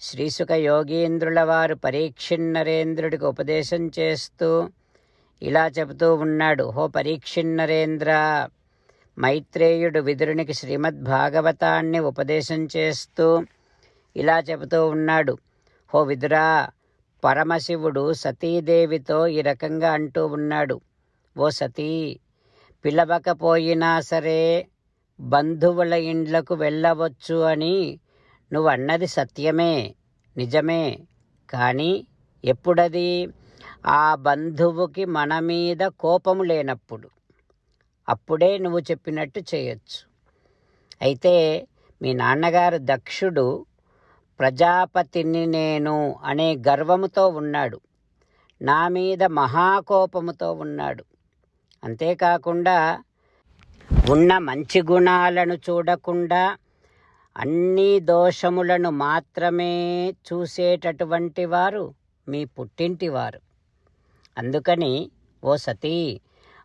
శ్రీసుక యోగీంద్రుల వారు పరీక్షిన్నరేంద్రుడికి ఉపదేశం చేస్తూ ఇలా చెబుతూ ఉన్నాడు హో పరీక్షిన్నరేంద్ర మైత్రేయుడు విదురునికి శ్రీమద్భాగవతాన్ని ఉపదేశం చేస్తూ ఇలా చెబుతూ ఉన్నాడు హో విదురా పరమశివుడు సతీదేవితో ఈ రకంగా అంటూ ఉన్నాడు ఓ సతీ పిలవకపోయినా సరే బంధువుల ఇండ్లకు వెళ్ళవచ్చు అని నువ్వు అన్నది సత్యమే నిజమే. కానీ ఎప్పుడది? ఆ బంధువుకి మన మీద కోపము లేనప్పుడు. అప్పుడే నువ్వు చెప్పినట్టు చేయొచ్చు. అయితే మీ నాన్నగారు దక్షుడు ప్రజాపతిని నేను అనే గర్వముతో ఉన్నాడు. నా మీద మహాకోపముతో ఉన్నాడు. అంతేకాకుండా ఉన్న మంచి గుణాలను చూడకుండా అన్ని దోషములను మాత్రమే చూసేటటువంటి వారు మీ పుట్టింటివారు అందుకని ఓ సతీ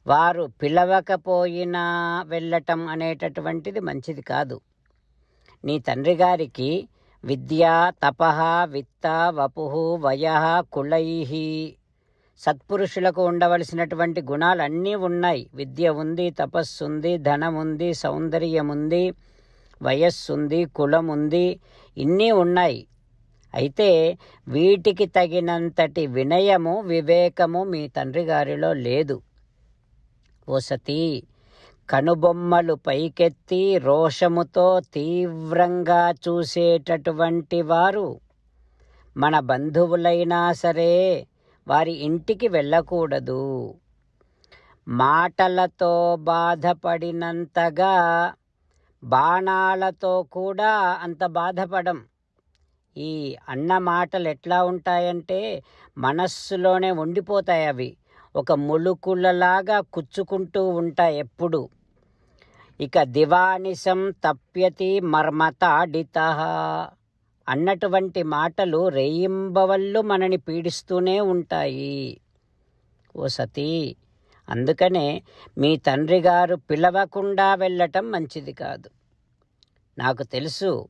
వారు పిలవకపోయినా వెళ్ళటం అనేటటువంటిది మంచిది కాదు. నీ తండ్రి గారికి విద్య తపహ విత్త వపు వయ కులైహి సత్పురుషులకు ఉండవలసినటువంటి గుణాలన్నీ ఉన్నాయి. విద్య ఉంది తపస్సు ఉంది ధనం ఉంది సౌందర్యం ఉంది వయస్సు ఉంది కులం ఉంది ఇన్ని ఉన్నాయి. అయితే వీటికి తగినంతటి వినయము వివేకము మీ తండ్రి గారిలో లేదు. ఓ సతీ కనుబొమ్మలు పైకెత్తి రోషముతో తీవ్రంగా చూసేటటువంటి వారు మన బంధువులైనా సరే వారి ఇంటికి వెళ్ళకూడదు. మాటలతో బాధపడినంతగా బాణాలతో కూడా అంత బాధపడం. ఈ అన్న మాటలు ఎట్లా ఉంటాయంటే మనస్సులోనే ఉండిపోతాయి అవి. ఒక ములుకులలాగా కుచ్చుకుంటూ ఉంటాయి ఎప్పుడు. ఇక దివానిసం తప్యతి మర్మతాడిత. అన్నటువంటి మాటలు రేయింబవళ్ళు మనని పీడిస్తూనే ఉంటాయి. ఓ సతీ అందుకనే మీ తండ్రి గారు పిలవకుండా వెళ్ళటం మంచిది కాదు. నాకు తెలుసు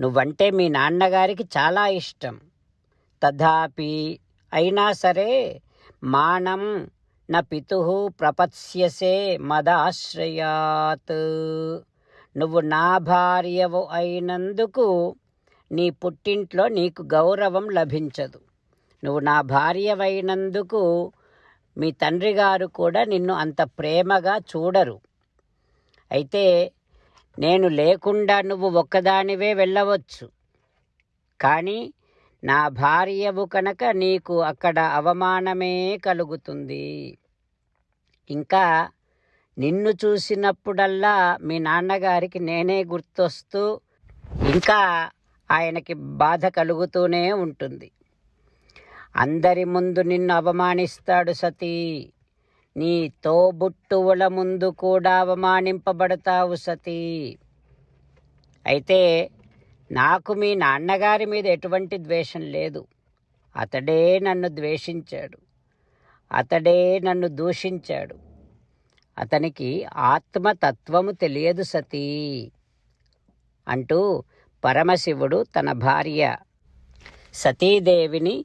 నువ్వంటే మీ నాన్నగారికి చాలా ఇష్టం. తథాపి అయినా సరే మానం నా పితు ప్రపత్స్యసే మదాశ్రయాత్. నువ్వు నా భార్యవు అయినందుకు నీ పుట్టింట్లో నీకు గౌరవం లభించదు. నువ్వు నా భార్యవైనందుకు మీ తండ్రి గారు కూడా నిన్ను అంత ప్రేమగా చూడరు. అయితే నేను లేకుండా నువ్వు ఒక్కదానివే వెళ్ళవచ్చు. కానీ నా భార్యవు కనుక నీకు అక్కడ అవమానమే కలుగుతుంది. ఇంకా నిన్ను చూసినప్పుడల్లా మీ నాన్నగారికి నేనే గుర్తొస్తూ ఇంకా ఆయనకి బాధ కలుగుతూనే ఉంటుంది. అందరి ముందు నిన్ను అవమానిస్తాడు సతీ. నీ తోబుట్టువుల ముందు కూడా అవమానింపబడతావు సతీ. అయితే నాకు మీ నాన్నగారి మీద ఎటువంటి ద్వేషం లేదు. అతడే నన్ను ద్వేషించాడు. అతడే నన్ను దూషించాడు. అతనికి ఆత్మతత్వము తెలియదు సతీ. అంటూ పరమశివుడు తన భార్య సతీదేవిని